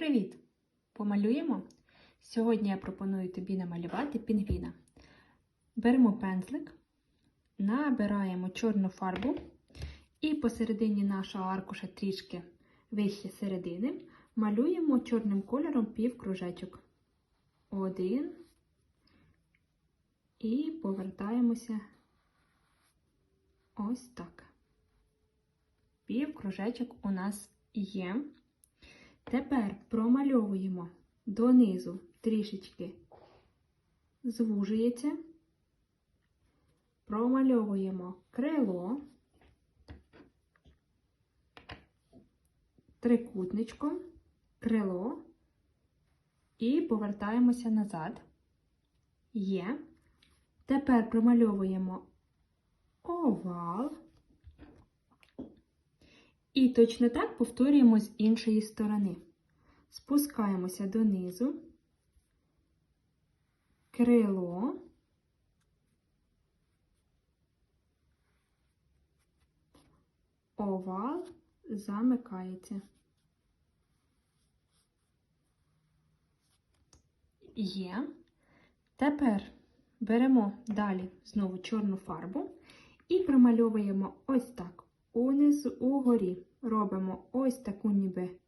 Привіт! Помалюємо? Сьогодні я пропоную тобі намалювати пінгвіна. Беремо пензлик, набираємо чорну фарбу і посередині нашого аркуша трішки вище середини малюємо чорним кольором півкружечок. Один. І повертаємося ось так. Півкружечок у нас є. Тепер промальовуємо донизу трішечки звужується, промальовуємо крило трикутничком, крило і повертаємося назад. Є. Тепер промальовуємо овал. І точно так повторюємо з іншої сторони. Спускаємося донизу, крило, овал замикається. Є. Тепер беремо далі знову чорну фарбу і промальовуємо ось так. Унизу угорі робимо ось таку ніби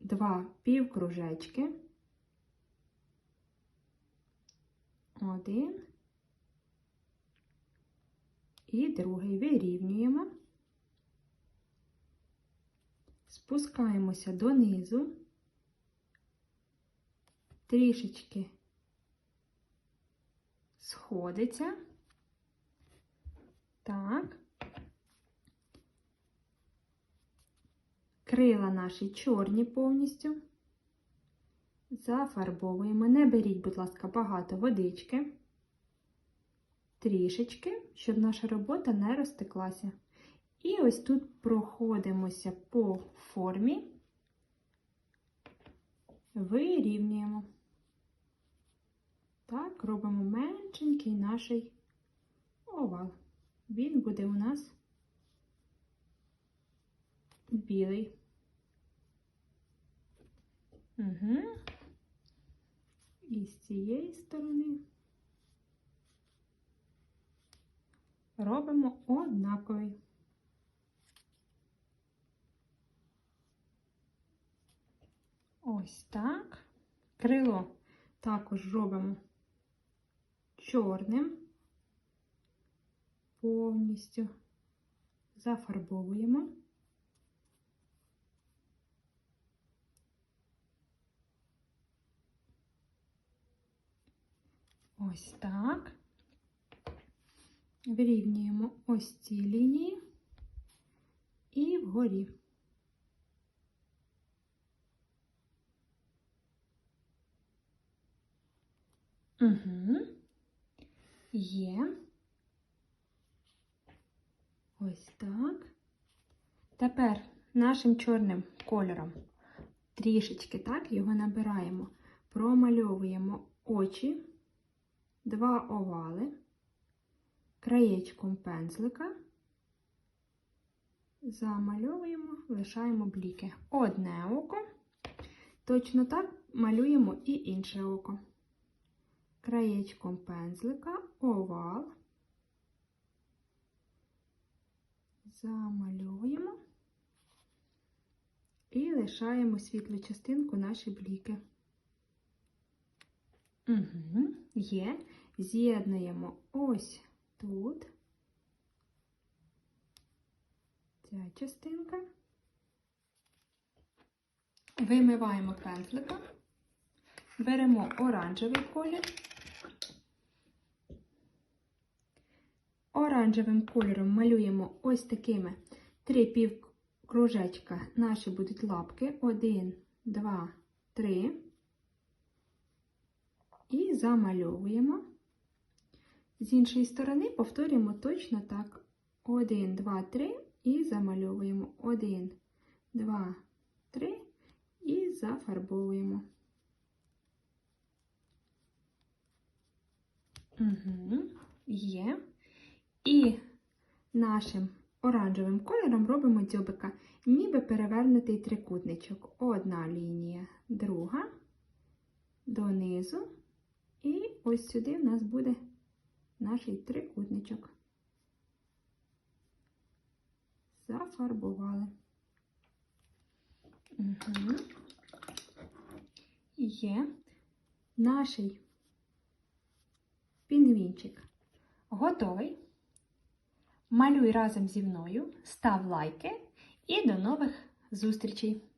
два півкружечки. Один і другий вирівнюємо, спускаємося донизу, трішечки сходиться. Так. Крила наші чорні повністю. Зафарбовуємо. Не беріть, будь ласка, багато водички. Трішечки, щоб наша робота не розтеклася. І ось тут проходимося по формі, вирівнюємо. Так, робимо меншенький наш овал він буде у нас білий. Угу. І з цієї сторони робимо однаковий. Ось так. Крило також робимо чорним повністю зафарбовуємо. Ось так. Вирівнюємо ось ці лінії і вгорі. Угу. Є. Ось так. Тепер нашим чорним кольором трішечки так його набираємо, промальовуємо очі, два овали, краєчком пензлика, замальовуємо, лишаємо бліки. Одне око. Точно так малюємо і інше око. Краєчком пензлика, овал. замальовуємо і лишаємо світлу частинку наші бліки. Угу, Є. З'єднуємо ось тут ця частинка. Вимиваємо пензлика, беремо оранжевий колір. Оранжевим кольором малюємо ось такими три півкружечка. Наші будуть лапки. Один, два, три. І замальовуємо. З іншої сторони повторюємо точно так. Один, два, три. І замальовуємо. Один, два, три. І зафарбовуємо. Угу, Є. І нашим оранжевим кольором робимо дзьобика, ніби перевернутий трикутничок. Одна лінія, друга, донизу. І ось сюди в нас буде наш трикутничок. Зафарбували. Угу. Є наш пінгвінчик готовий. Малюй разом зі мною, став лайки і до нових зустрічей!